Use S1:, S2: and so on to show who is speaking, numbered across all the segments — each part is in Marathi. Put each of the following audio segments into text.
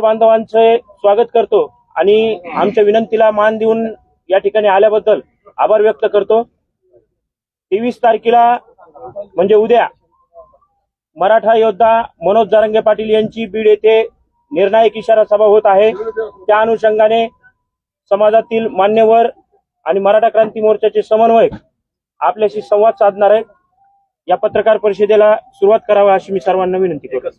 S1: बांधवांचे स्वागत करतो आणि आमच्या विनंतीला मान देऊन या ठिकाणी आल्याबद्दल आभार व्यक्त करतो. तेवीस तारखेला म्हणजे उद्या मराठा योद्धा मनोज जारंगे पाटील यांची बीड येथे निर्णायक इशारा सभा होत आहे. त्या अनुषंगाने समाजातील मान्यवर आणि मराठा क्रांती मोर्चाचे समन्वयक आपल्याशी संवाद साधणार आहेत. या पत्रकार परिषदेला सुरुवात करावी अशी मी सर्वांना विनंती करतो.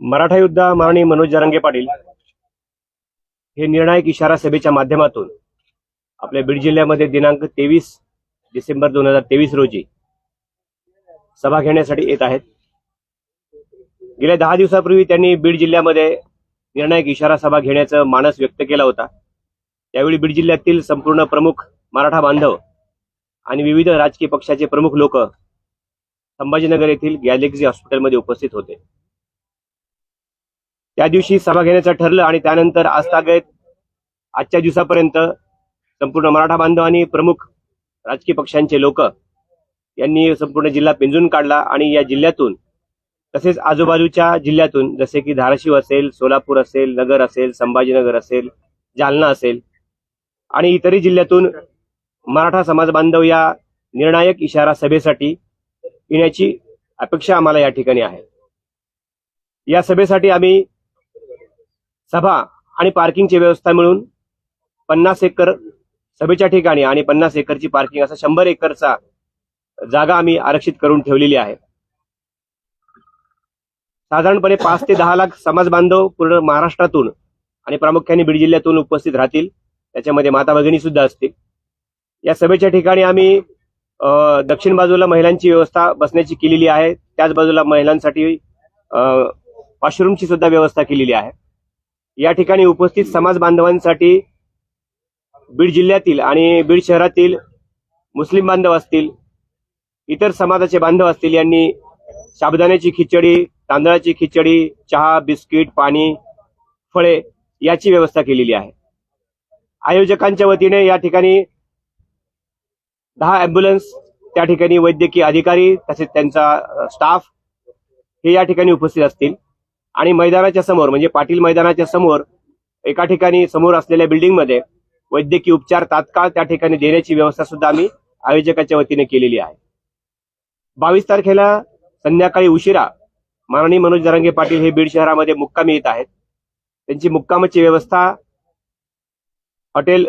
S2: मराठा योद्धा माननीय मनोज जरांगे पाटील हे निर्णायक इशारा सभेच्या माध्यमातून आपल्या बीड जिल्ह्यामध्ये दिनांक तेवीस डिसेंबर दोन हजार तेवीस रोजी सभा घेण्यासाठी येत आहेत. गेल्या दहा दिवसापूर्वी त्यांनी बीड जिल्ह्यामध्ये निर्णायक इशारा सभा घेण्याचं मानस व्यक्त केला होता. त्यावेळी बीड जिल्ह्यातील संपूर्ण प्रमुख मराठा बांधव आणि विविध राजकीय पक्षाचे प्रमुख लोक संभाजीनगर येथील गॅलेक्सी हॉस्पिटलमध्ये उपस्थित होते. त्या दिवशी सभा घेण्याचं ठरलं आणि त्यानंतर आजतागत आजच्या दिवसापर्यंत संपूर्ण मराठा बांधव आणि प्रमुख राजकीय पक्षांचे लोक यांनी संपूर्ण जिल्हा पिंजून काढला आणि या जिल्ह्यातून तसेच आजूबाजूच्या जिल्ह्यातून जसे की धाराशिव असेल सोलापूर असेल नगर असेल संभाजीनगर असेल जालना असेल आणि इतरही जिल्ह्यातून मराठा समाज बांधव या निर्णायक इशारा सभेसाठी येण्याची अपेक्षा आम्हाला या ठिकाणी आहे. या सभेसाठी आम्ही सभा आणि पार्किंगची व्यवस्था मिळून पन्नास एकर सभेच्या ठिकाणी आणि पन्नास एकरची पार्किंग असा शंभर एकरचा जागा आम्ही आरक्षित करून ठेवलेली आहे. साधारणपणे पाच ते दहा लाख समाज बांधव पूर्ण महाराष्ट्रातून आणि प्रामुख्याने बीड जिल्ह्यातून उपस्थित राहतील. त्याच्यामध्ये माता भगिनी सुद्धा असतील. या सभेच्या ठिकाणी आम्ही दक्षिण बाजूला महिलांची व्यवस्था बसण्याची केलेली आहे. त्याच बाजूला महिलांसाठी वॉशरूमची सुद्धा व्यवस्था केलेली आहे. या ठिकाणी उपस्थित समाज बांधवांसाठी बीड जिल्ह्यातील आणि बीड शहरातील मुस्लिम बांधव असतील इतर समाजाचे बांधव असतील यांनी साबुदाण्याची खिचडी तांदळाची खिचडी चहा बिस्किट पाणी फळे याची व्यवस्था केलेली आहे. आयोजकांच्या वतीने या ठिकाणी दहा अँब्युलन्स त्या ठिकाणी वैद्यकीय अधिकारी तसेच त्यांचा स्टाफ हे या ठिकाणी उपस्थित असतील. आणि मैदानाच्या समोर म्हणजे पाटील मैदानाच्या समोर एका ठिकाणी समोर असलेल्या बिल्डिंगमध्ये वैद्यकीय उपचार तात्काळ त्या ठिकाणी देण्याची व्यवस्था सुद्धा आम्ही आयोजकाच्या वतीने केलेली आहे. बावीस तारखेला संध्याकाळी उशिरा माननीय मनोज जरांगे पाटील हे बीड शहरामध्ये मुक्कामी येत आहेत. त्यांची मुक्कामाची व्यवस्था हॉटेल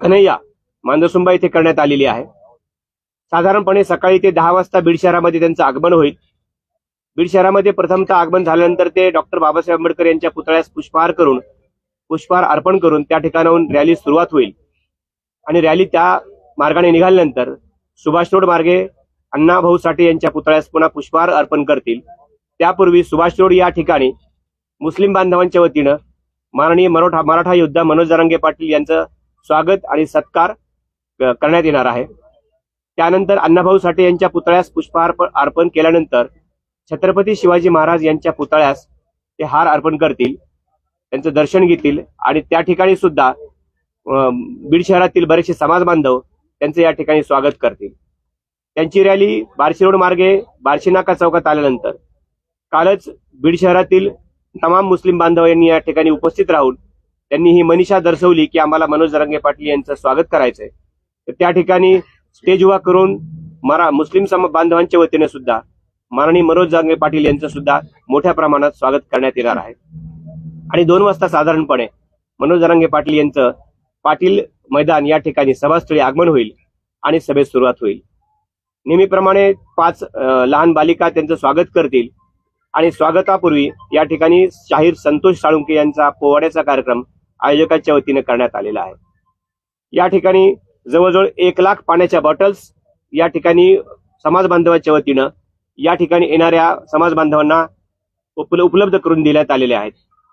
S2: कन्हैया मांजरसुंबा इथे करण्यात आलेली आहे. साधारणपणे सकाळी ते दहा वाजता बीड शहरामध्ये त्यांचं आगमन होईल. बीड शहरामध्ये प्रथमतः आगमन झाल्यानंतर ते डॉक्टर बाबासाहेब आंबेडकर यांच्या पुतळ्यास पुष्पहार करून पुष्पहार अर्पण करून त्या ठिकाणाहून रॅली सुरुवात होईल. आणि रॅली त्या मार्गाने निघाल्यानंतर सुभाष रोड मार्गे अण्णा भाऊ साठे यांच्या पुतळ्यास पुन्हा पुष्पहार अर्पण करतील. त्यापूर्वी सुभाष रोड या ठिकाणी मुस्लिम बांधवांच्या वतीनं माननीय मराठा मराठा योद्धा मनोज जरांगे पाटील यांचं स्वागत आणि सत्कार करण्यात येणार आहे. त्यानंतर अण्णाभाऊ साठे यांच्या पुतळ्यास पुष्पहार अर्पण केल्यानंतर छत्रपती शिवाजी महाराज यांच्या पुतळ्यास ते हार अर्पण करतील त्यांचं दर्शन घेतील आणि त्या ठिकाणी सुद्धा बीड शहरातील बरेचसे समाज बांधव त्यांचं या ठिकाणी स्वागत करतील. त्यांची रॅली बार्शी रोड मार्गे बार्शी नाका चौकात आल्यानंतर कालच बीड शहरातील तमाम मुस्लिम बांधव यांनी या ठिकाणी उपस्थित राहून त्यांनी ही मनीषा दर्शवली की आम्हाला मनोज रंगे पाटील यांचं स्वागत करायचंय. तर त्या ठिकाणी स्टेज उभा करून मरा मुस्लिम समाज बांधवांच्या वतीने सुद्धा माननीय मनोज जांगे पाटील यांचं सुद्धा मोठ्या प्रमाणात स्वागत करण्यात येणार आहे. आणि दोन वाजता साधारणपणे मनोज जरांगे पाटील यांचं पाटील मैदान या ठिकाणी सभास्थळी आगमन होईल आणि सभेत सुरुवात होईल. नेहमीप्रमाणे पाच लहान बालिका त्यांचं स्वागत करतील आणि स्वागतापूर्वी या ठिकाणी शाहीर संतोष साळुंके यांचा पोवाड्याचा कार्यक्रम आयोजकांच्या वतीने करण्यात आलेला आहे. या ठिकाणी जवळजवळ एक लाख पाण्याच्या बॉटल्स या ठिकाणी समाज बांधवाच्या वतीनं या ठिकाणी येणाऱ्या समाज बांधवांना उपल- उपलब्ध करून देण्यात आलेले आहेत.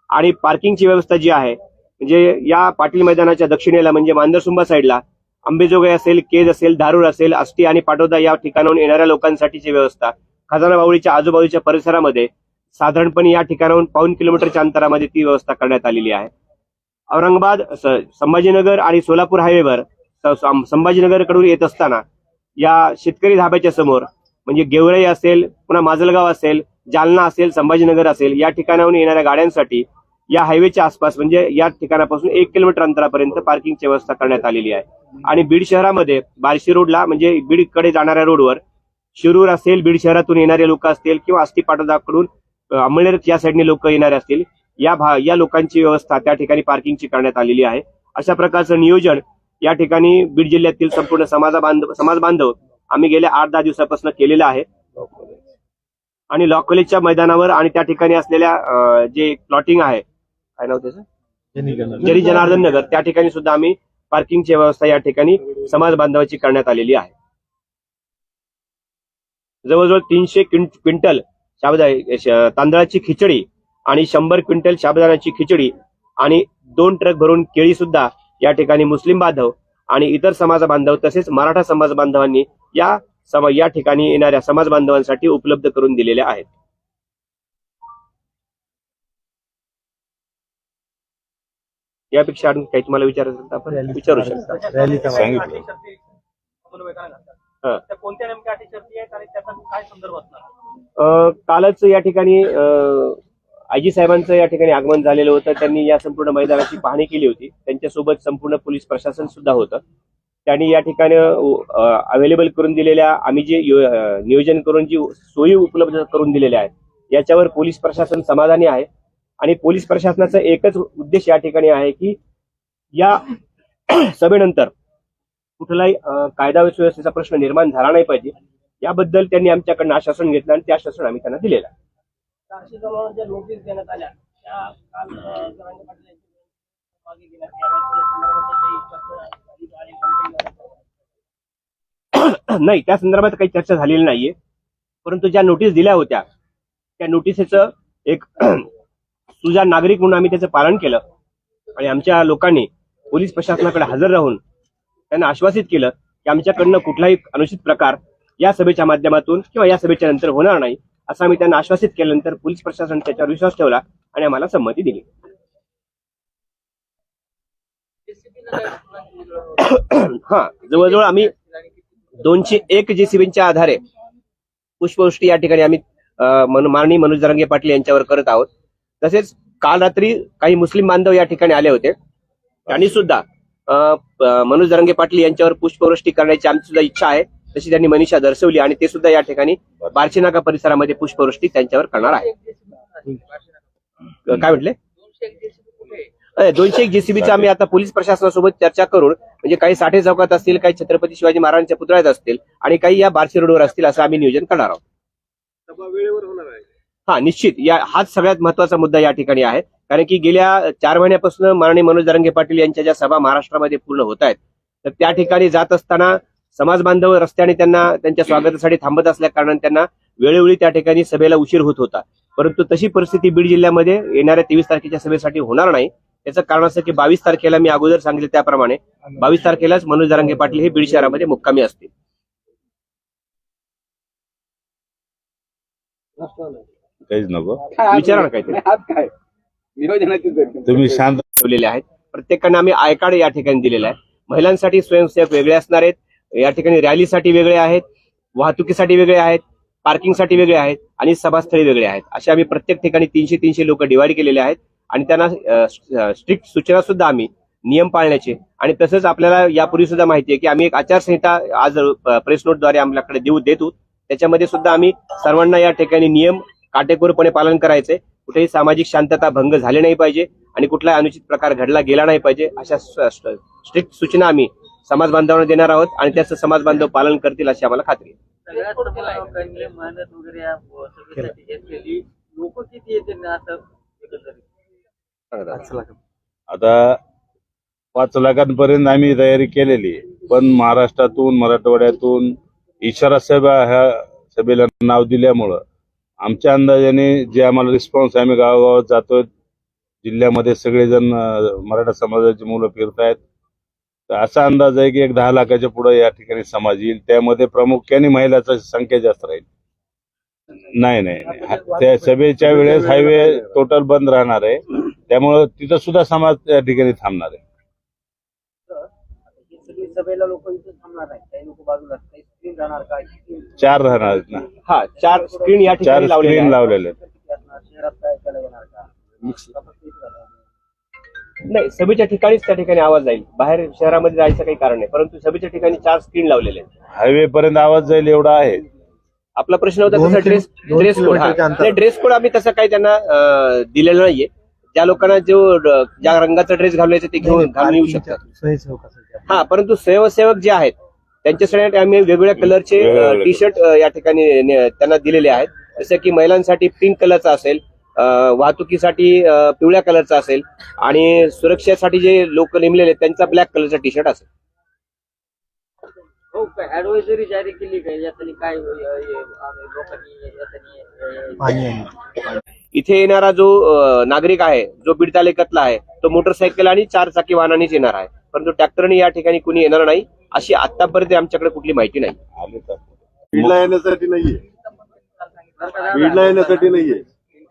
S2: आणि पार्किंगची व्यवस्था जी आहे म्हणजे या पाटील मैदानाच्या दक्षिणेला म्हणजे मांदरसुंबा साईडला अंबेजोगाई असेल केज असेल धारूर असेल आष्टी आणि पाटोदा या ठिकाणाहून येणाऱ्या लोकांसाठीची व्यवस्था खजाना बावळीच्या आजूबाजूच्या परिसरामध्ये साधारणपणे या ठिकाणाहून पाऊन किलोमीटरच्या अंतरामध्ये ती व्यवस्था करण्यात आलेली आहे. औरंगाबाद संभाजीनगर आणि सोलापूर हायवेवर संभाजीनगरकडून येत असताना या शेतकरी धाब्याच्या समोर म्हणजे गेवराई असेल पुन्हा माजलगाव असेल जालना असेल संभाजीनगर असेल या ठिकाणाहून येणाऱ्या गाड्यांसाठी या हायवेच्या आसपास म्हणजे या ठिकाणापासून एक किलोमीटर अंतरापर्यंत पार्किंगची व्यवस्था करण्यात आलेली आहे. आणि बीड शहरामध्ये बार्शी रोडला म्हणजे बीडकडे जाणाऱ्या रोडवर शिरूर असेल बीड शहरातून येणारे लोक असतील किंवा आष्टी पाटोदाकडून अंमळनेर या साईडने लोक येणारे असतील या भा या लोकांची व्यवस्था त्या ठिकाणी पार्किंगची करण्यात आलेली आहे. अशा प्रकारचं नियोजन या ठिकाणी बीड जिल्ह्यातील संपूर्ण समाज बांधव समाज बांधव आम्ही गेल्या आठ दहा दिवसापासून केलेलं आहे. आणि लॉ कॉलेजच्या मैदानावर आणि त्या ठिकाणी असलेल्या जे प्लॉटिंग आहे काय नाव त्याचं? जरी जनार्दन नगर त्या ठिकाणी सुद्धा आम्ही पार्किंगची व्यवस्था या ठिकाणी समाज बांधवाची करण्यात आलेली आहे. जवळजवळ तीनशे क्विं- क्विंटल शाबदा तांदळाची खिचडी आणि शंभर क्विंटल शाबदानाची खिचडी आणि दोन ट्रक भरून केळी सुद्धा या ठिकाणी मुस्लिम बांधव आणि इतर समाज बांधव तसेच मराठा समाज बांधवांनी या सम- या ठिकाणी येणाऱ्या समाज बांधवांसाठी उपलब्ध करून दिलेल्या आहेत. यापेक्षा आणखी काही तुम्हाला विचारायचं असेल तर आपण विचारू शकता. हा.
S3: कोणत्या नेमक्या अटी शर्ती आहेत आणि त्याचा काय संदर्भ असणार?
S2: अ, कालच या ठिकाणी आयजी साहेबांचं या ठिकाणी आगमन झालेलं होतं. त्यांनी या संपूर्ण मैदानाची पाहणी केली होती. त्यांच्यासोबत संपूर्ण पोलीस प्रशासन सुद्धा होतं. त्यांनी या ठिकाणी अवेलेबल करून दिलेल्या आम्ही जे नियोजन करून जी सोयी उपलब्ध करून दिलेल्या आहेत याच्यावर पोलीस प्रशासन समाधानी आहे. आणि पोलीस प्रशासनाचा एकच उद्देश या ठिकाणी आहे की या सभेनंतर कुठलाही कायदा व सुव्यवस्थेचा प्रश्न निर्माण झाला नाही पाहिजे. याबद्दल त्यांनी आमच्याकडनं आश्वासन घेतलं आणि ते आश्वासन आम्ही त्यांना दिलेलं आहे.
S3: चारशे जणांना ज्या नोटीस देण्यात आल्या. त्या काल जरांगे पाटील यांची मागे घेण्यात
S2: नाही त्या संदर्भात काही चर्चा झालेली नाहीये. परंतु ज्या नोटीस दिल्या होत्या त्या नोटिसीचं एक सुजा नागरिक म्हणून आम्ही त्याचं पालन केलं. आणि आमच्या लोकांनी पोलीस प्रशासनाकडे हजर राहून त्यांना आश्वासित केलं की आमच्याकडनं कुठलाही अनुचित प्रकार या सभेच्या माध्यमातून किंवा या सभेच्या नंतर होणार नाही. असं आम्ही त्यांना आश्वासित केल्यानंतर पोलीस प्रशासन त्याच्यावर विश्वास ठेवला आणि आम्हाला संमती दिली. हा जवळजवळ आम्ही दोनशे एक जेसीबीच्या आधारे पुष्पवृष्टी या ठिकाणी आम्ही माननीय मनोज जरांगे पाटील यांच्यावर करत आहोत. तसेच काल रात्री काही मुस्लिम बांधव या ठिकाणी आले होते. त्यांनी सुद्धा मनोज जरांगे पाटील यांच्यावर पुष्पवृष्टी करण्याची आमची सुद्धा इच्छा आहे. तशी त्यांनी मनीषा दर्शवली आणि ते सुद्धा या ठिकाणी बार्शी नाका परिसरामध्ये पुष्पवृष्टी त्यांच्यावर करणार आहे. काय म्हटले? दोनशे एक जेसीबीचा आम्ही आता पोलीस प्रशासनासोबत चर्चा करून म्हणजे काही साठे चौकात असतील काही छत्रपती शिवाजी महाराजांच्या पुतळ्यात असतील आणि काही या बार्शी रोडवर असतील असं आम्ही नियोजन करणार आहोत. हा निश्चित. या हाच सगळ्यात महत्त्वाचा मुद्दा या ठिकाणी आहे. कारण की गेल्या चार महिन्यापासून माननीय मनोज दरंगे पाटील यांच्या ज्या सभा महाराष्ट्रामध्ये पूर्ण होत आहेत तर त्या ठिकाणी जात असताना समाज बांधव रस्त्याने त्यांना त्यांच्या स्वागतासाठी थांबत असल्या कारणाने त्यांना वेळोवेळी त्या ठिकाणी सभेला उशीर होत होता. परंतु तशी परिस्थिती बीड जिल्ह्यामध्ये येणाऱ्या तेवीस तारखेच्या सभेसाठी होणार नाही. त्याचं कारण असं की बावीस तारखेला मी अगोदर सांगितलं त्याप्रमाणे. बावीस तारखेलाच मनोज दरंगे पाटील हे बीड शहरामध्ये मुक्कामी असतील.
S4: काहीच नको.
S2: विचारा ना काहीतरी.
S4: तुम्ही शांत
S2: ठेवलेले आहेत. प्रत्येकाने आम्ही आय कार्ड या ठिकाणी दिलेलं आहे. महिलांसाठी स्वयंसेवक वेगळे असणार आहेत. या ठिकाणी रॅलीसाठी वेगळे आहेत वाहतुकीसाठी वेगळे आहेत पार्किंगसाठी वेगळे आहेत आणि सभास्थळी वेगळे आहेत. असे आम्ही प्रत्येक ठिकाणी तीनशे तीनशे लोक डिवाईड केलेले आहेत आणि त्यांना स्ट्रिक्ट सूचना सुद्धा आम्ही नियम पाळण्याचे. आणि तसंच आपल्याला यापूर्वी सुद्धा माहिती आहे की आम्ही एक आचारसंहिता आज प्रेस नोटद्वारे आपल्याकडे देऊ देतो. त्याच्यामध्ये सुद्धा आम्ही सर्वांना या ठिकाणी नियम काटेकोरपणे पालन करायचे. कुठेही सामाजिक शांतता भंग झाली नाही पाहिजे आणि कुठलाही अनुचित प्रकार घडला गेला नाही पाहिजे अशा स्ट्रिक्ट सूचना आम्ही समाज बांधवांना देणार आहोत आणि त्याचं समाज बांधव पालन करतील अशी आम्हाला खात्री आहे.
S3: सगळ्यात लोकांनी मेहनत वगैरे या सभेसाठी घेतलेली लोक किती येते ना असं एकंदरीत?
S4: आता पाच लाखांपर्यंत आम्ही तयारी केलेली. पण महाराष्ट्रातून मराठवाड्यातून इशारा सभा ह्या सभेला नाव दिल्यामुळं आमच्या अंदाजाने जे आम्हाला रिस्पॉन्स आम्ही गावागावात जातोय. जिल्ह्यामध्ये सगळेजण मराठा समाजाची मुलं फिरतायत. तर असा अंदाज आहे की एक दहा लाखाच्या पुढे या ठिकाणी समाज येईल. त्यामध्ये प्रामुख्याने महिलांची संख्या जास्त राहील. नाही नाही नाही. त्या सभेच्या वेळेस हायवे टोटल बंद राहणार आहे. त्यामुळं तिथं सुद्धा समाज त्या ठिकाणी थांबणार आहे.
S3: ही सगळी सभेला लोक इथे थांबणार आहेत काही लोक बाजूला आहेत. काही स्क्रीन राहणार का किती
S4: चार राहणार आहेत ना.
S2: हा चार स्क्रीन या
S4: चार
S2: लावलेल्या
S4: स्क्रीन
S2: आहेत.
S4: लावलेले आहेत.
S3: शहरात काय ऐकायला येणार का?
S2: नाही सभेच्या ठिकाणीच त्या ठिकाणी आवाज जाईल. बाहेर शहरामध्ये जायचं काही कारण नाही परंतु सभेच्या ठिकाणी चार स्क्रीन लावलेले आहेत.
S4: हायवे पर्यंत आवाज जाईल एवढा आहे.
S2: आपला प्रश्न होता तसा dress dress code dress code आम्ही तसं काही त्यांना अं, दिलेलं नाहीये. ज्या लोकांना जो ड- ज्या रंगाचा ड्रेस घालायचा ते घेऊन घालून येऊ शकतात. हा परंतु स्वयंसेवक जे आहेत त्यांच्यासाठी आम्ही वेगवेगळ्या कलरचे टी शर्ट या ठिकाणी ने- त्यांना दिलेले आहेत. जसं की महिलांसाठी पिंक कलरचा असेल वाहतुकीसाठी पिवळ्या कलरचा असेल आणि सुरक्षेसाठी जे लोक नेमलेले आहेत त्यांचा ब्लॅक कलरचा टी शर्ट असेल.
S3: हो ऍडवायझरी जारी केली काय लोकांनी
S2: इथे येणारा जो नागरिक आहे जो बीड तालुक्यातला आहे तो मोटरसायकल आणि चार चाकी वाहनानेच येणार आहे. परंतु ट्रॅक्टरने या ठिकाणी कुणी येणार नाही अशी आतापर्यंत आमच्याकडे कुठली माहिती नाही.
S5: बीडला येण्यासाठी नाहीये. बीडला येण्यासाठी नाहीये.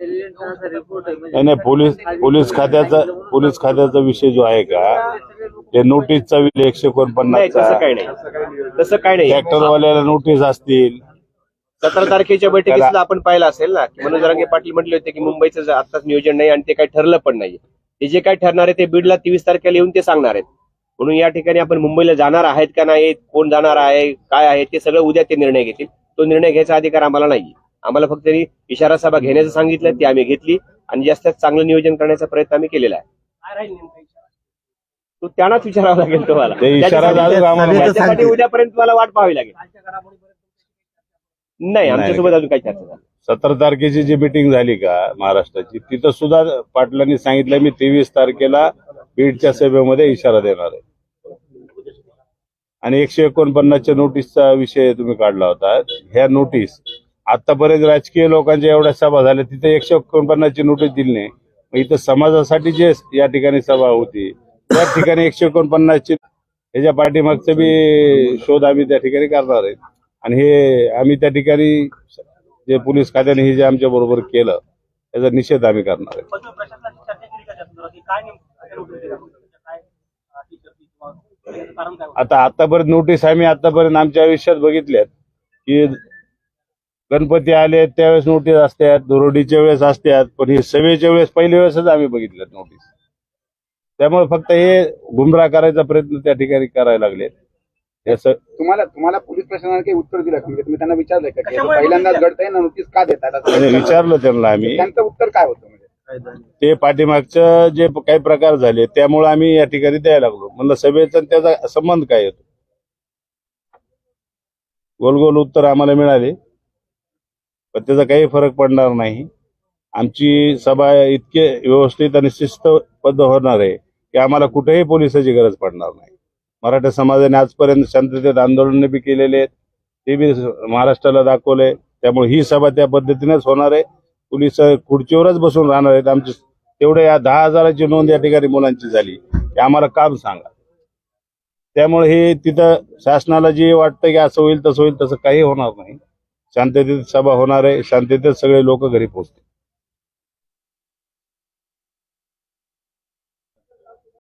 S3: आहे.
S4: नाही नाही पोलीस पोलीस खात्याचा पोलीस खात्याचा विषय जो आहे का ते नोटीसचा विषय एकशे
S2: नाही तसं
S4: एकोणपन्नासचा
S2: काही नाही. तसं काही नाही.
S4: ट्रॅक्टरवाल्याला नोटीस असतील.
S2: सतरा तारखेच्या बैठकीत सुद्धा आपण पाहिलं असेल ना की मनोज जरांगे पाटील म्हटले होते की मुंबईचं ज- आत्ताच नियोजन नाही आणि ते काही ठरलं पण नाही ते जे काही ठरणार आहे ते बीडला तेवीस तारखेला येऊन ते सांगणार आहेत. म्हणून या ठिकाणी आपण मुंबईला जाणार आहेत का नाही कोण जाणार आहे काय आहे ते सगळं उद्या ते निर्णय घेतील. तो निर्णय घ्यायचा अधिकार आम्हाला नाही आम्हाला फक्त त्यांनी इशारा सभा घेण्याचं सांगितलं ती आम्ही घेतली आणि जास्त चांगलं नियोजन करण्याचा प्रयत्न आम्ही केलेला आहे? तो त्यांनाच विचारावा लागेल तुम्हाला. त्याच्यासाठी- उद्यापर्यंत तुम्हाला वाट पाहावी लागेल. नाही आमच्यासोबत अजून काही चर्चा झाली
S4: सतरा तारखेची जी मिटिंग झाली का महाराष्ट्राची तिथं सुद्धा पाटलांनी सांगितलं मी तेवीस तारखेला बीडच्या सभेमध्ये इशारा देणार आहे. आणि एकशे एकोणपन्नासच्या नोटीसचा विषय तुम्ही काढला होता. ह्या नोटीस आतापर्यंत राजकीय लोकांच्या एवढ्या सभा झाल्या तिथे एकशे एकोणपन्नासची नोटीस दिली नाही. मग इथं समाजासाठी जे या ठिकाणी सभा होती त्या ठिकाणी एकशे एकोणपन्नासची ह्याच्या पाठीमागचं बी शोध आम्ही त्या ठिकाणी करणार आहे. आणि हे आम्ही त्या ठिकाणी जे पोलीस खात्याने हे जे आमच्या बरोबर केलं त्याचा निषेध आम्ही करणार आहे.
S3: होतं?
S4: आता आतापर्यंत नोटीस आम्ही आतापर्यंत आमच्या आयुष्यात बघितल्यात की गणपती आले त्यावेळेस नोटीस असतात दुरोडीच्या वेळेस असतात पण ही सभेच्या वेळेस पहिल्या वेळेसच आम्ही बघितल्यात नोटीस त्यामुळे फक्त हे गुमराह करायचा प्रयत्न त्या ठिकाणी करायला लागले.
S6: तुम्हाला तुम्हाला पोलीस प्रशासनाने काही उत्तर दिलं का? म्हणजे तुम्ही त्यांना विचारलंय का पहिल्यांदाच घडतंय ना नोटीस का देतात असं?
S4: विचारलं त्यांना आम्ही.
S6: त्यांचं उत्तर काय होतं म्हणजे?
S4: ते पाठीमागचं जे काही प्रकार झाले त्यामुळे आम्ही या ठिकाणी द्यायला लागलो. म्हणलं सभेचा आणि त्याचा संबंध काय येतो गोल गोल उत्तर आम्हाला मिळाले. पण त्याचा काही फरक पडणार नाही. आमची सभा इतके व्यवस्थित आणि शिस्तबद्ध होणार आहे की आम्हाला कुठेही पोलिसाची गरज पडणार नाही. मराठा समाजाने आजपर्यंत शांततेत आंदोलन बी केलेले आहेत ते बी महाराष्ट्राला दाखवले त्यामुळे ही सभा त्या पद्धतीनेच होणार आहे. पोलीस खुर्चीवरच बसून राहणार आहेत. आमची तेवढे या दहा हजाराची नोंद या ठिकाणी मुलांची झाली. की आम्हाला काम सांगा. त्यामुळे हे तिथं शासनाला जे वाटतं की असं होईल तसं होईल तसं काही होणार नाही. शांततेत सभा होणार आहे. शांततेत सगळे लोक घरी पोहोचतील.